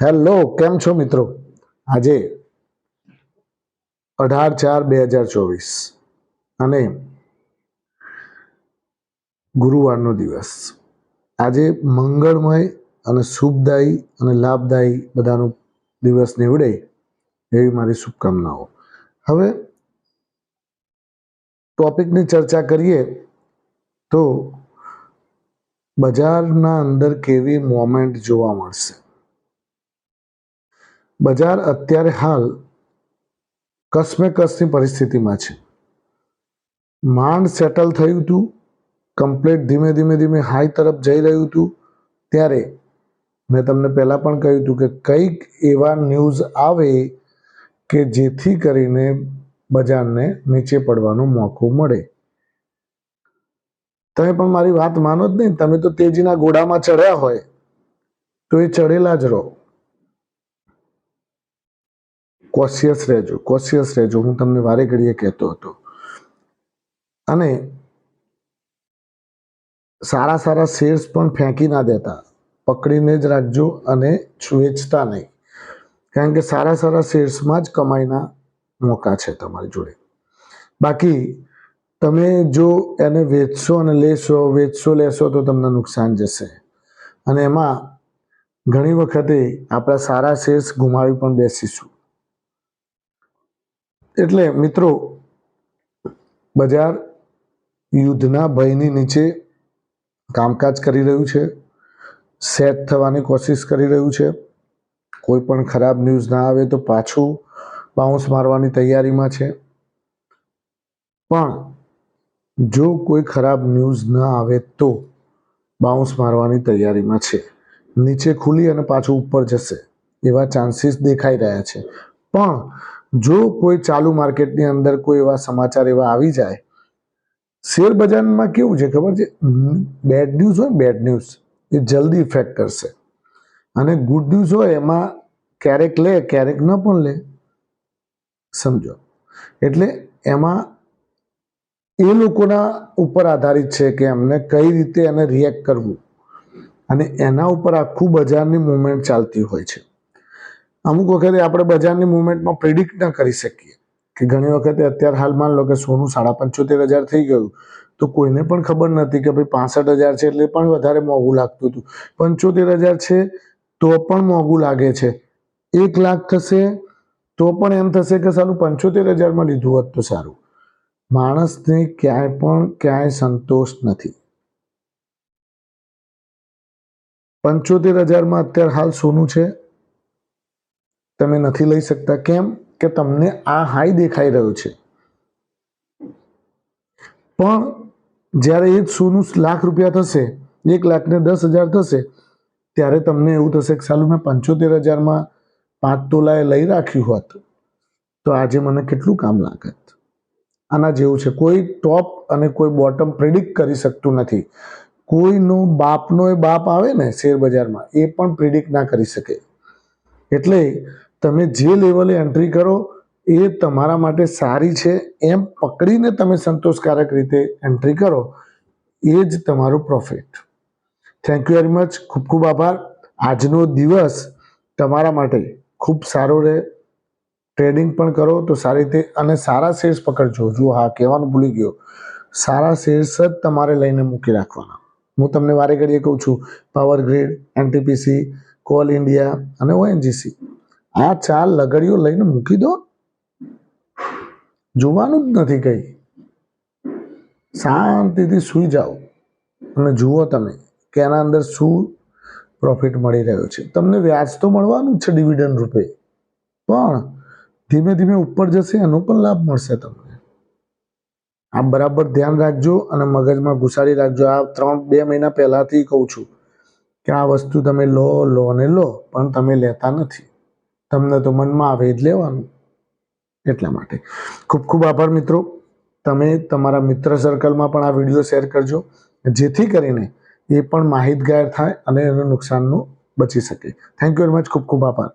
Hello, કેમ છો મિત્રો? આજે અઢાર ચાર બે હજાર ચોવીસ અને ગુરુવારનો દિવસ. આજે મંગળમય અને શુભદાયી અને લાભદાયી બધાનો દિવસ નીવડે એવી મારી શુભકામનાઓ. હવે ટોપિકની ચર્ચા કરીએ તો બજારના અંદર કેવી મોમેન્ટ જોવા મળશે? બજાર અત્યારે હાલ કસમે કસની પરિસ્થિતિમાં છે. માંડ સેટલ થયું હતું, કમ્પ્લેટ ધીમે ધીમે ધીમે હાઈ તરફ જઈ રહ્યું હતું. ત્યારે મેં તમને પહેલાં પણ કહ્યું હતું કે કંઈક એવા ન્યૂઝ આવે કે જેથી કરીને બજારને નીચે પડવાનો મોકો મળે. તમે પણ મારી વાત માનો જ નહીં. તમે તો તેજીના ઘોડામાં ચડ્યા હોય. તો એ ચડેલા જ રહો. કોશિયસ રહેજો કોશિયસ રહેજો. હું તમને વારે ઘડીએ કહેતો હતો. અને સારા સારા શેર્સ પણ ફેંકી ના દેતા. પકડીને જ રાખજો અને વેચતા નહીં. કારણ કે સારા સારા શેર્સમાં જ કમાઈના મોકા છે તમારી જોડે. બાકી તમે જો એને વેચશો અને લેશો, વેચશો, લેશો તો તમને નુકસાન જશે. અને એમાં ઘણી વખતે આપણા સારા શેર્સ ગુમાવી પણ બેસીશું. એટલે મિત્રો, બજાર યુદ્ધના ભયની નીચે કામકાજ કરી રહ્યું છે. સેટ થવાની કોશિશ કરી રહ્યું છે. કોઈ પણ ખરાબ ન્યૂઝ ના આવે તો પાછું બાઉન્સ મારવાની તૈયારીમાં છે. પણ જો કોઈ ખરાબ ન્યૂઝ ન આવે તો બાઉન્સ મારવાની તૈયારીમાં છે. નીચે ખુલી અને પાછું ઉપર જશે એવા ચાન્સીસ દેખાઈ રહ્યા છે. પણ જો કોઈ ચાલુ માર્કેટની અંદર કોઈ એવા સમાચાર એવા આવી જાય, શેર બજારમાં કેવું છે ખબર છે? બેડ ન્યૂઝ હોય બેડ ન્યૂઝ એ જલ્દી ઇફેક્ટ કરશે. અને ગુડ ન્યૂઝ હોય, એમાં ક્યારેક લે, ક્યારેક ન પણ લે. સમજો. એટલે એમાં એ લોકોના ઉપર આધારિત છે કે એમને કઈ રીતે એને રિએક્ટ કરવું. અને એના ઉપર આખું બજારની મુવમેન્ટ ચાલતી હોય છે. અમુક વખતે આપણે બજારની મુવમેન્ટમાં પ્રિડિક્ટ ન કરી શકીએ. કે ઘણી વખતે અત્યારે હાલ માન લો કે સોનું સાડા પંચોતેર હજાર થઈ ગયું. તો કોઈને પણ ખબર નથી કે ભાઈ પાસઠ હજાર છે એટલે પણ વધારે મોંઘું લાગતું હતું. પંચોતેર હજાર છે તો પણ મોંઘું લાગે છે. એક લાખ થશે તો પણ એમ થશે કે સારું પંચોતેર હજારમાં લીધું હોત તો સારું. માણસને ક્યાંય પણ ક્યાંય સંતોષ નથી. પંચોતેર હજારમાં અત્યારે હાલ સોનું છે. તમે નથી લઈ શકતા. કેમ? કે તમને આ હાઈ દેખાઈ રહ્યો છે. પણ જ્યારે એ સોનું લાખ રૂપિયા થશે, એક લાખ ને દસ હજાર થશે, ત્યારે તમને એવું થશે કે સાલું મેં પંચોતેર હજારમાં પાંચ તોલાએ લઈ રાખ્યું હોત. તો આજે મને કેટલું કામ લાગત? આના જેવું છે. કોઈ ટોપ અને કોઈ બોટમ પ્રિડિક્ટ કરી શકતું નથી. કોઈનો બાપનો એ બાપ આવે ને શેર બજારમાં એ પણ પ્રિડિક્ટ ના કરી શકે. એટલે તમે જે લેવલે એન્ટ્રી કરો, એ તમારા માટે સારી છે. એમ પકડીને તમે સંતોષકારક રીતે એન્ટ્રી કરો, એ જ તમારું profit thank you very much ખૂબ ખૂબ આભાર. આજનો દિવસ તમારા માટે ખૂબ સારો રહે. ટ્રેડિંગ પણ કરો તો સારી રીતે, અને સારા શેર્સ પકડજો. જો હા, કહેવાનું ભૂલી ગયો. સારા શેર્સ જ તમારે લઈને મૂકી રાખવાના. હું તમને વારે ઘડીએ કહું છું power grid NTPC coal India અને ઓએનજીસી આ ચાર લગડીઓ લઈને મૂકી દો. જોવાનું જ નથી કંઈ. શાંતિથી સૂઈ જાઓ અને જુઓ તમે કે એના અંદર શું પ્રોફિટ મળી રહ્યો છે. તમને વ્યાજ તો મળવાનું છે ડિવિડન્ડ રૂપે. પણ ધીમે ધીમે ઉપર જશે એનો પણ લાભ મળશે તમને. આ બરાબર ધ્યાન રાખજો અને મગજમાં ઘુસાડી રાખજો. આ ત્રણ બે મહિના પહેલાથી કહું છું કે આ વસ્તુ તમે લો લો અને લો, પણ તમે લેતા નથી. તમને તો મનમાં આવે જ લેવાનું. એટલા માટે. ખૂબ ખૂબ આભાર મિત્રો. તમે તમારા મિત્ર સર્કલમાં પણ આ વીડિયો શેર કરજો. જેથી કરીને એ પણ માહિતગાર થાય અને એનું નુકસાનનું બચી શકે. થેન્ક યુ વેરી મચ ખૂબ ખૂબ આભાર.